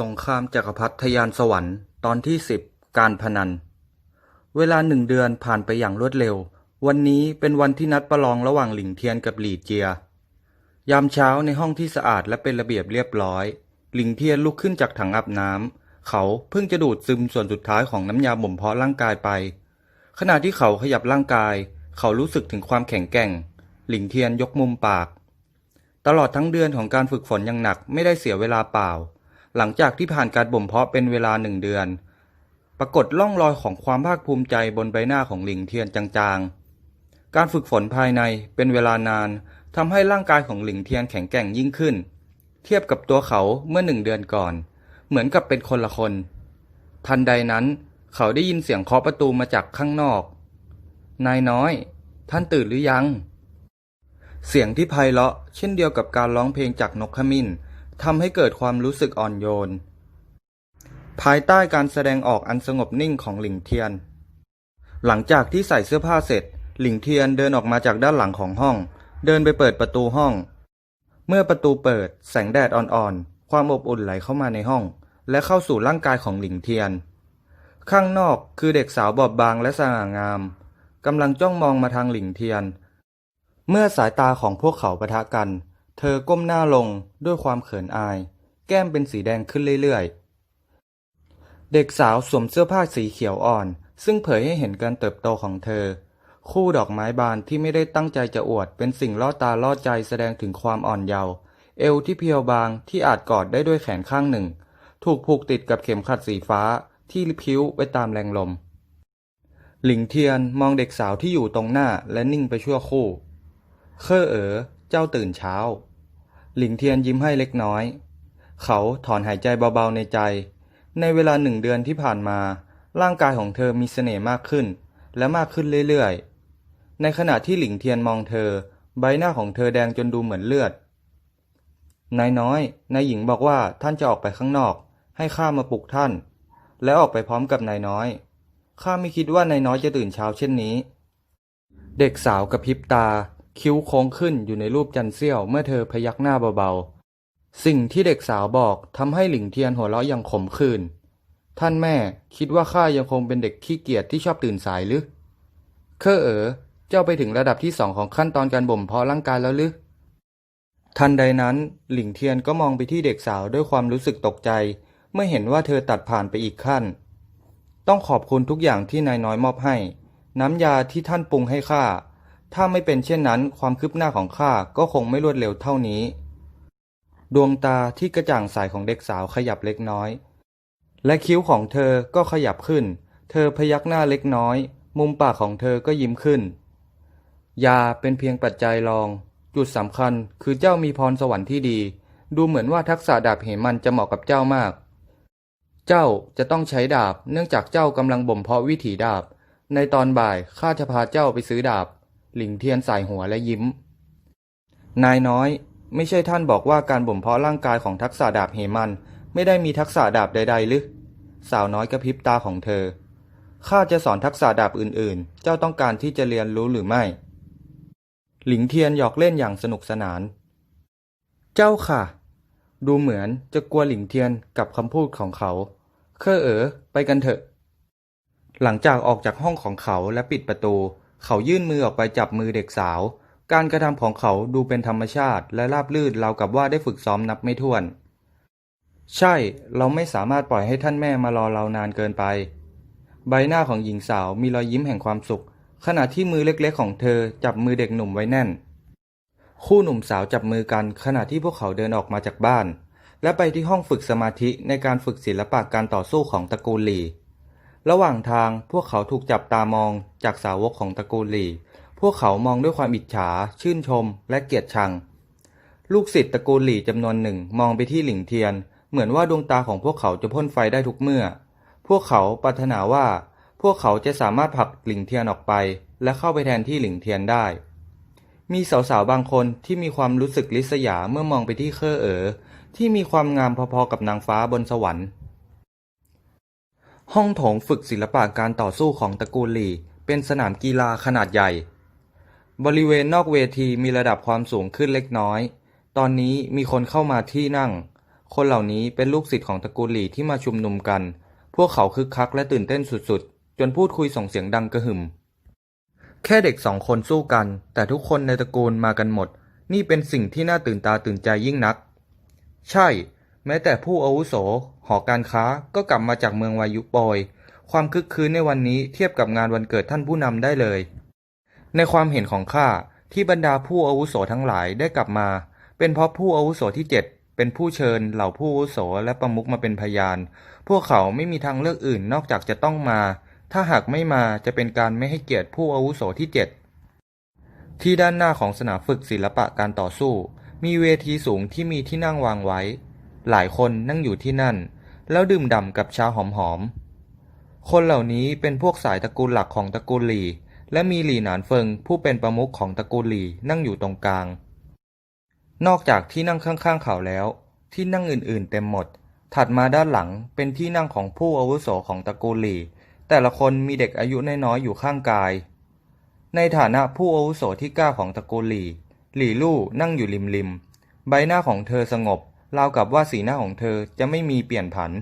สงครามจักรพรรดิทยานสวรรค์ตอนที่สิบการพนัน เวลาหนึ่งเดือนผ่านไปอย่างรวดเร็ว วันนี้เป็นวันที่นัดประลองระหว่างหลิงเทียนกับหลีเจีย ยามเช้าในห้องที่สะอาดและเป็นระเบียบเรียบร้อย หลิงเทียนลุกขึ้นจากถังอาบน้ำเขาเพิ่งจะดูดซึมส่วนสุดท้ายของน้ำยาบ่มเพาะร่างกายไป ขณะที่เขาขยับร่างกาย เขารู้สึกถึงความแข็งแกร่ง หลิงเทียนยกมุมปาก ตลอดทั้งเดือนของการฝึกฝนอย่างหนักไม่ได้เสียเวลาเปล่า หลังจากที่ผ่านการบ่มเพาะเป็นเวลาหนึ่งเดือน ปรากฏร่องรอยของความภาคภูมิใจบนใบหน้าของหลิงเทียนจางๆ การฝึกฝนภายในเป็นเวลานานทำให้ร่างกายของหลิงเทียนแข็งแกร่งยิ่งขึ้น เทียบกับตัวเขาเมื่อหนึ่งเดือนก่อน เหมือนกับเป็นคนละคน ทันใดนั้น เขาได้ยินเสียงเคาะประตูมาจากข้างนอก นายน้อย ท่านตื่นหรือยัง เสียงที่ไพเราะเช่นเดียวกับการร้องเพลงจากนกขมิ้น ทำให้เกิดความรู้สึกอ่อนโยน ภายใต้การแสดงออกอันสงบนิ่งของหลิงเทียน หลังจากที่ใส่เสื้อผ้าเสร็จ หลิงเทียนเดินออกมาจากด้านหลังของห้อง เดินไปเปิดประตูห้อง เมื่อประตูเปิด แสงแดดอ่อนๆ ความอบอุ่นไหลเข้ามาในห้อง และเข้าสู่ร่างกายของหลิงเทียน ข้างนอกคือเด็กสาวบอบบางและสง่างามกำลังจ้องมองมาทางหลิงเทียน เมื่อสายตาของพวกเขาปะทะกัน เธอก้มหน้าลงด้วยความเขินอาย แก้มเป็นสีแดงขึ้นเรื่อยๆ เด็กสาวสวมเสื้อผ้าสีเขียวอ่อน ซึ่งเผยให้เห็นการเติบโตของเธอ คู่ดอกไม้บานที่ไม่ได้ตั้งใจจะอวด เป็นสิ่งล่อตาล่อใจแสดงถึงความอ่อนเยาว์เอวที่เพียวบางที่อาจกอดได้ด้วยแขนข้างหนึ่ง ถูกผูกติดกับเข็มขัดสีฟ้าที่พิ้วไปตามแรงลม หลิงเทียนมองเด็กสาวที่อยู่ตรงหน้าและนิ่งไปชั่วครู่ เคอเอ๋อ เจ้าตื่นเช้า หลิงเทียนยิ้มให้เล็กน้อย เขาถอนหายใจเบาๆในใจ ในเวลาหนึ่งเดือนที่ผ่านมา ร่างกายของเธอมีเสน่ห์มากขึ้น และมากขึ้นเรื่อยๆ ในขณะที่หลิงเทียนมองเธอ ใบหน้าของเธอแดงจนดูเหมือนเลือด นายน้อย นายหญิงบอกว่าท่านจะออกไปข้างนอก ให้ข้ามาปลุกท่าน และออกไปพร้อมกับนายน้อย ข้าไม่คิดว่านายน้อยจะตื่นเช้าเช่นนี้ เด็กสาวกระพริบตา คิ้วโค้งขึ้นอยู่ในรูปจันเซี่ยวเมื่อเธอพยักหน้าเบาๆ สิ่งที่เด็กสาวบอกทำให้หลิงเทียนหัวเราะอย่างขมขื่นท่านแม่คิดว่าข้ายังคงเป็นเด็กขี้เกียจที่ชอบตื่นสายหรือเคอเอ๋อเจ้าไปถึงระดับที่สองของขั้นตอนการบ่มเพาะร่างกายแล้วหรือทันใดนั้นหลิงเทียนก็มองไปที่เด็กสาวด้วยความรู้สึกตกใจ เมื่อเห็นว่าเธอตัดผ่านไปอีกขั้น ต้องขอบคุณทุกอย่างที่นายน้อยมอบให้ น้ำยาที่ท่านปรุงให้ข้า ถ้าไม่เป็นเช่นนั้น ความคืบหน้าของข้าก็คงไม่รวดเร็วเท่านี้ ดวงตาที่กระจ่างใสของเด็กสาวขยับเล็กน้อย และคิ้วของเธอก็ขยับขึ้น เธอพยักหน้าเล็กน้อย มุมปากของเธอก็ยิ้มขึ้น ยาเป็นเพียงปัจจัยรอง จุดสำคัญคือเจ้ามีพรสวรรค์ที่ดี ดูเหมือนว่าทักษะดาบเหมันจะเหมาะกับเจ้ามาก เจ้าจะต้องใช้ดาบ เนื่องจากเจ้ากำลังบ่มเพาะวิถีดาบ ในตอนบ่ายข้าจะพาเจ้าไปซื้อดาบ หลิงเทียนสายหัวและยิ้ม นายน้อย ไม่ใช่ท่านบอกว่าการบ่มเพาะร่างกายของทักษะดาบเหมัน ไม่ได้มีทักษะดาบใดๆหรือสาวน้อยกระพริบตาของเธอ ข้าจะสอนทักษะดาบอื่นๆ เจ้าต้องการที่จะเรียนรู้หรือไม่ หลิงเทียนหยอกเล่นอย่างสนุกสนาน เจ้าค่ะ ดูเหมือนจะกลัวหลิงเทียนกับคำพูดของเขา เคอเอ๋อไปกันเถอะ หลังจากออกจากห้องของเขาและปิดประตู เขายื่นมือออกไปจับมือเด็กสาว การกระทำของเขาดูเป็นธรรมชาติ และราบรื่นราวกับว่าได้ฝึกซ้อมนับไม่ถ้วน ใช่ เราไม่สามารถปล่อยให้ท่านแม่มารอเรานานเกินไป ใบหน้าของหญิงสาวมีรอยยิ้มแห่งความสุข ขณะที่มือเล็กๆของเธอจับมือเด็กหนุ่มไว้แน่น คู่หนุ่มสาวจับมือกัน ขณะที่พวกเขาเดินออกมาจากบ้าน และไปที่ห้องฝึกสมาธิในการฝึกศิลปะการต่อสู้ของตระกูลหลี่ ระหว่างทางพวกเขาถูกจับตามองจากสาวกของตระกูลหลี่ พวกเขามองด้วยความอิจฉา ชื่นชม และเกลียดชัง ลูกศิษย์ตระกูลหลี่จำนวนหนึ่งมองไปที่หลิงเทียน เหมือนว่าดวงตาของพวกเขาจะพ่นไฟได้ทุกเมื่อ พวกเขาปรารถนาว่า พวกเขาจะสามารถผลักหลิงเทียนออกไป และเข้าไปแทนที่หลิงเทียนได้ มีสาวๆบางคนที่มีความรู้สึกลิษยาเมื่อมองไปที่เคอเอ๋อที่มีความงามพอๆกับนางฟ้าบนสวรรค์ ห้องโถงฝึกศิลปะการต่อสู้ของตระกูลหลี เป็นสนามกีฬาขนาดใหญ่ บริเวณนอกเวทีมีระดับความสูงขึ้นเล็กน้อย ตอนนี้มีคนเข้ามาที่นั่ง คนเหล่านี้เป็นลูกศิษย์ของตระกูลหลีที่มาชุมนุมกัน พวกเขาคึกคักและตื่นเต้นสุดๆ จนพูดคุยส่งเสียงดังกระหึ่ม แค่เด็กสองคนสู้กัน แต่ทุกคนในตระกูลมากันหมด นี่เป็นสิ่งที่น่าตื่นตาตื่นใจยิ่งนัก ใช่ แม้แต่ผู้อาวุโส หอการค้าก็กลับมาจากเมืองวายุปอย ความคึกคืนในวันนี้เทียบกับงานวันเกิดท่านผู้นำได้เลย ในความเห็นของข้าที่บรรดาผู้อาวุโสทั้งหลายได้กลับมา เป็นเพราะผู้อาวุโสที่เจ็ดเป็นผู้เชิญเหล่าผู้อาวุโสและประมุขมาเป็นพยาน พวกเขาไม่มีทางเลือกอื่นนอกจากจะต้องมา ถ้าหากไม่มาจะเป็นการไม่ให้เกียรติผู้อาวุโสที่เจ็ดที่ด้านหน้าของสนามฝึกศิลปะการต่อสู้ มีเวทีสูงที่มีที่นั่งวางไว้ หลายคนนั่งอยู่ที่นั่น แล้วดื่มด่ำกับชาหอมๆ คนเหล่านี้เป็นพวกสายตระกูลหลักของตระกูลหลี และมีหลีหนานเฟิงผู้เป็นประมุขของตระกูลหลีนั่งอยู่ตรงกลาง นอกจากที่นั่งข้างๆเขาแล้ว ที่นั่งอื่นๆ เต็มหมด ถัดมาด้านหลังเป็นที่นั่งของผู้อาวุโสของตระกูลหลี แต่ละคนมีเด็กอายุน้อยๆอยู่ข้างกาย ในฐานะผู้อาวุโสที่เก้าของตระกูลหลีหลี่ลู่นั่งอยู่ริมริมๆใบหน้าของเธอสงบ ราวกับว่าสีหน้าของเธอจะไม่มีเปลี่ยนผัน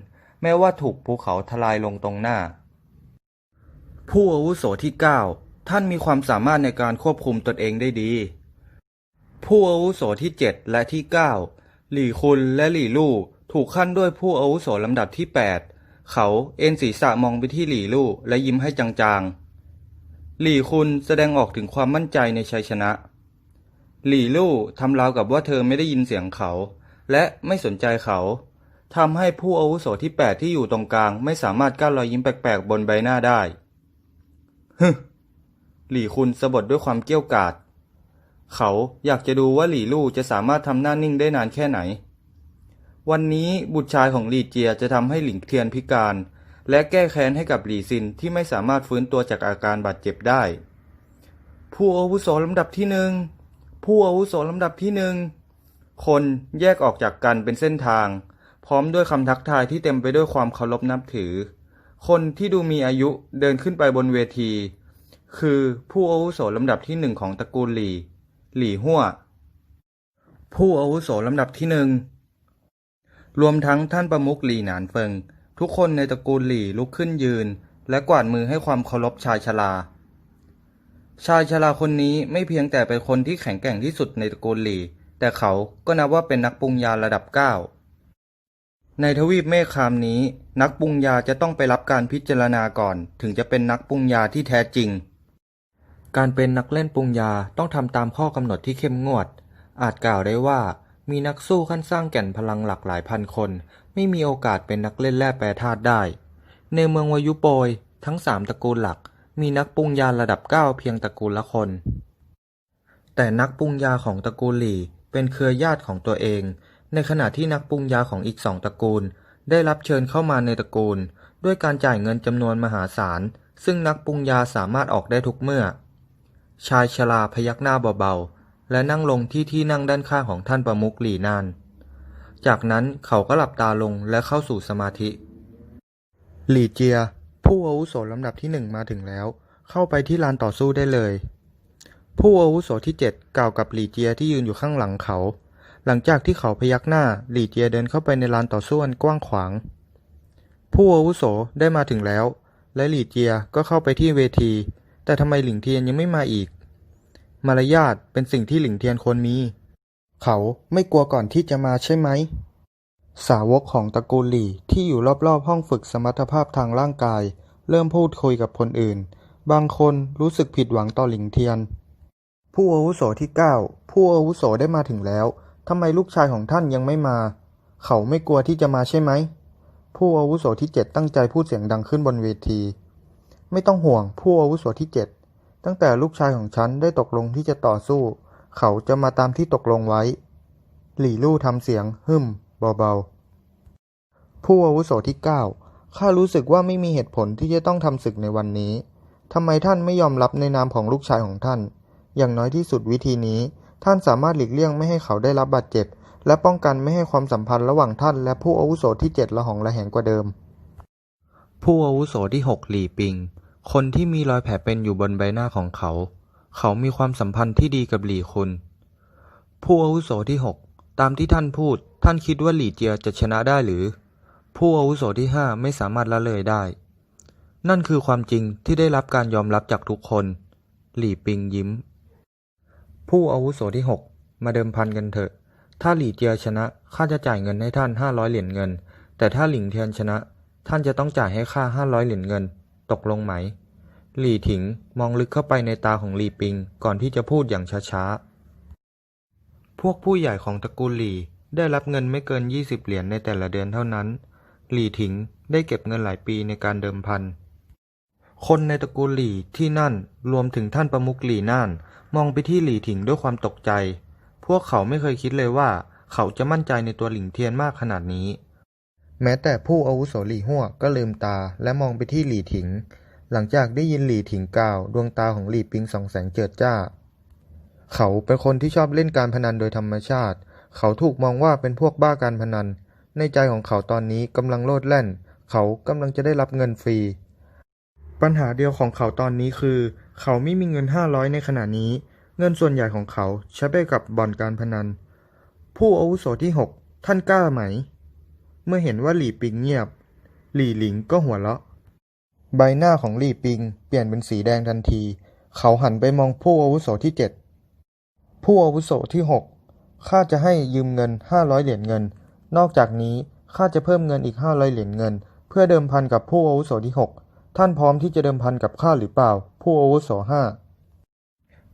แม้ว่าถูกภูเขาทลายลงตรงหน้า ผู้อาวุโสที่เก้าท่านมีความสามารถในการควบคุมตนเองได้ดี ผู้อาวุโสที่เจ็ดและที่เก้าหลี่คุนและหลี่ลู่ถูกขั้นด้วยผู้อาวุโสลำดับที่แปดเขาเอ็นศีรษะมองไปที่หลี่ลู่และยิ้มให้จางๆ หลี่คุนแสดงออกถึงความมั่นใจในชัยชนะ หลี่ลู่ทำราวกับว่าเธอไม่ได้ยินเสียงเขา และไม่สนใจเขาทำให้ผู้อาวุโสที่แปดที่อยู่ตรงกลาง ไม่สามารถกั้นรอยยิ้มแปลกๆบนใบหน้าได้ฮึหลี่คุนสะบดด้วยความเกี้ยวกาดเขาอยากจะดูว่าหลี่ลู่จะสามารถทำหน้านิ่งได้นานแค่ไหน วันนี้บุตรชายของหลี่เจียจะทำให้หลิงเทียนพิการ และแก้แค้นให้กับหลี่ซินที่ไม่สามารถฟื้นตัวจากอาการบาดเจ็บได้ ผู้อาวุโสลำดับที่หนึ่งผู้อาวุโสลำดับที่หนึ่ง คนแยกออกจากกันเป็นเส้นทาง พร้อมด้วยคำทักทายที่เต็มไปด้วยความเคารพนับถือ คนที่ดูมีอายุเดินขึ้นไปบนเวที คือผู้อาวุโสลำดับที่หนึ่งของตระกูลหลี่ หลี่หัวผู้อาวุโสลำดับที่หนึ่งรวมทั้งท่านประมุขหลี่หนานเฟิง ทุกคนในตระกูลหลี่ลุกขึ้นยืน และกวาดมือให้ความเคารพชายชราชายชราคนนี้ไม่เพียงแต่เป็นคนที่แข็งแกร่งที่สุดในตระกูลหลี่ แต่เขาก็นับว่าเป็นนักปรุงยาระดับเก้าในทวีปเมฆคามนี้ นักปรุงยาจะต้องไปรับการพิจารณาก่อน ถึงจะเป็นนักปรุงยาที่แท้จริง การเป็นนักเล่นปรุงยาต้องทำตามข้อกำหนดที่เข้มงวด อาจกล่าวได้ว่ามีนักสู้ขั้นสร้างแก่นพลังหลักหลายพันคน ไม่มีโอกาสเป็นนักเล่นแร่แปรธาตุได้ ในเมืองวายุโปยทั้งสามตระกูลหลัก มีนักปรุงยาระดับเก้าเพียงตระกูลละคน แต่นักปรุงยาของตระกูลหลี่ เป็นเครือญาติของตัวเอง ในขณะที่นักปรุงยาของอีกสองตระกูล ได้รับเชิญเข้ามาในตระกูล ด้วยการจ่ายเงินจำนวนมหาศาล ซึ่งนักปรุงยาสามารถออกได้ทุกเมื่อ ชายชราพยักหน้าเบาๆ และนั่งลงที่ที่นั่งด้านข้างของท่านประมุขหลีนาน จากนั้นเขาก็หลับตาลงและเข้าสู่สมาธิ หลีเจีย ผู้อาวุโสลำดับที่หนึ่งมาถึงแล้ว เข้าไปที่ลานต่อสู้ได้เลย ผู้อาวุโสที่เจ็ดกล่าวกับหลี่เจียที่ยืนอยู่ข้างหลังเขา หลังจากที่เขาพยักหน้า หลี่เจียเดินเข้าไปในลานต่อสู้อันกว้างขวาง ผู้อาวุโสได้มาถึงแล้ว และหลี่เจียก็เข้าไปที่เวที แต่ทำไมหลิงเทียนยังไม่มาอีก มารยาทเป็นสิ่งที่หลิงเทียนควรมี เขาไม่กลัวก่อนที่จะมาใช่ไหม สาวกของตระกูลหลี่ที่อยู่รอบๆ ห้องฝึกสมรรถภาพทางร่างกาย เริ่มพูดคุยกับคนอื่น บางคนรู้สึกผิดหวังต่อหลิงเทียน ผู้อาวุโสที่เก้าผู้อาวุโสได้มาถึงแล้วทำไมลูกชายของท่านยังไม่มา เขาไม่กลัวที่จะมาใช่ไหม ผู้อาวุโสที่เจ็ดตั้งใจพูดเสียงดังขึ้นบนเวที ไม่ต้องห่วง ผู้อาวุโสที่เจ็ดตั้งแต่ลูกชายของฉันได้ตกลงที่จะต่อสู้ เขาจะมาตามที่ตกลงไว้ หลี่ลู่ทำเสียงฮึมเบาๆ ผู้อาวุโสที่เก้าข้ารู้สึกว่าไม่มีเหตุผลที่จะต้องทำศึกในวันนี้ทำไมท่านไม่ยอมรับในนามของลูกชายของท่าน อย่างน้อยที่สุดวิธีนี้ ท่านสามารถหลีกเลี่ยงไม่ให้เขาได้รับบาดเจ็บ และป้องกันไม่ให้ความสัมพันธ์ระหว่างท่านและผู้อาวุโสที่เจ็ดระหองระแหงกว่าเดิม ผู้อาวุโสที่หกหลี่ปิง คนที่มีรอยแผลเป็นอยู่บนใบหน้าของเขา เขามีความสัมพันธ์ที่ดีกับหลี่คุนผู้อาวุโสที่หกตามที่ท่านพูด ท่านคิดว่าหลี่เจียจะชนะได้หรือ ผู้อาวุโสที่ห้าไม่สามารถละเลยได้นั่นคือความจริงที่ได้รับการยอมรับจากทุกคน หลี่ปิงยิ้ม ผู้อาวุโสที่หกมาเดิมพันกันเถอะ ถ้าหลี่เจียชนะ ข้าจะจ่ายเงินให้ท่านห้าร้อยเหรียญเงิน แต่ถ้าหลิงเทียนชนะ ท่านจะต้องจ่ายให้ข้าห้าร้อยเหรียญเงิน ตกลงไหม หลี่ถิงมองลึกเข้าไปในตาของหลี่ปิง ก่อนที่จะพูดอย่างช้าๆ พวกผู้ใหญ่ของตระกูลหลี่ได้รับเงินไม่เกิน 20 เหรียญในแต่ละเดือนเท่านั้น หลี่ถิงได้เก็บเงินหลายปีในการเดิมพัน คนในตระกูลหลี่ที่นั่นรวมถึงท่านประมุขหลี่น่าน มองไปที่หลี่ถิงด้วยความตกใจ พวกเขาไม่เคยคิดเลยว่า เขาจะมั่นใจในตัวหลิงเทียนมากขนาดนี้ แม้แต่ผู้อาวุโสหลี่หัวก็ลืมตาและมองไปที่หลี่ถิง หลังจากได้ยินหลี่ถิงกล่าว ดวงตาของหลี่ปิงส่องแสงเจิดจ้า เขาเป็นคนที่ชอบเล่นการพนันโดยธรรมชาติ เขาถูกมองว่าเป็นพวกบ้าการพนัน ในใจของเขาตอนนี้กำลังโลดแล่น เขากำลังจะได้รับเงินฟรี ปัญหาเดียวของเขาตอนนี้คือ เขาไม่มีเงินห้าร้อยในขณะนี้ เงินส่วนใหญ่ของเขาใช้ไปกับบ่อนการพนัน ผู้อาวุโสที่หกท่านกล้าไหม เมื่อเห็นว่าหลี่ปิงเงียบ หลี่หลิงก็หัวเราะ ใบหน้าของหลี่ปิงเปลี่ยนเป็นสีแดงทันที เขาหันไปมองผู้อาวุโสที่เจ็ดผู้อาวุโสที่หกข้าจะให้ยืมเงินห้าร้อยเหรียญเงิน นอกจากนี้ข้าจะเพิ่มเงินอีกห้าร้อยเหรียญเงิน เพื่อเดิมพันกับผู้อาวุโสที่หก ท่านพร้อมที่จะเดิมพันกับข้าหรือเปล่า ผู้อาวุโสห้า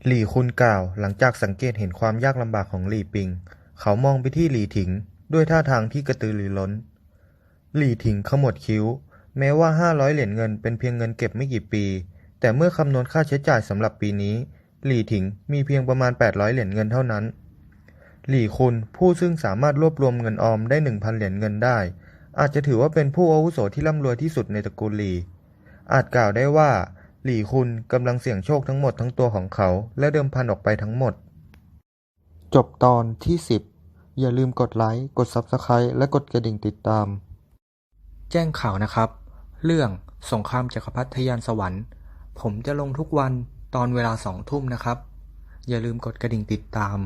หลี่คุนกล่าวหลังจากสังเกตเห็นความยากลำบากของหลี่ปิง เขามองไปที่หลี่ถิง ด้วยท่าทางที่กระตือรือร้น หลี่ถิงขมวดคิ้ว แม้ว่าห้าร้อยเหรียญเงินเป็นเพียงเงินเก็บไม่กี่ปี แต่เมื่อคำนวณค่าใช้จ่ายสำหรับปีนี้ หลี่ถิงมีเพียงประมาณ 800 เหรียญเงินเท่านั้น หลี่คุนผู้ซึ่งสามารถรวบรวมเงินออมได้1,000เหรียญเงินได้ อาจจะถือว่าเป็นผู้อาวุโสที่ร่ำรวยที่สุดในตระกูลหลี่ อาจกล่าวได้ว่า หลี่คุนกำลังเสี่ยงโชคทั้งหมดทั้งตัวของเขา และเดิมพันออกไปทั้งหมด จบตอนที่ 10 อย่าลืมกดไลค์ กด Subscribe และกดกระดิ่งติดตาม แจ้งข่าวนะครับ เรื่องสงครามจักรพรรดิทะยานสวรรค์ ผมจะลงทุกวันตอนเวลาสองทุ่มนะครับ อย่าลืมกดกระดิ่งติดตาม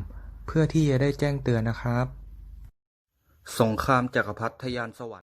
เพื่อที่จะได้แจ้งเตือนนะครับ สงครามจักรพรรดิทะยานสวรรค์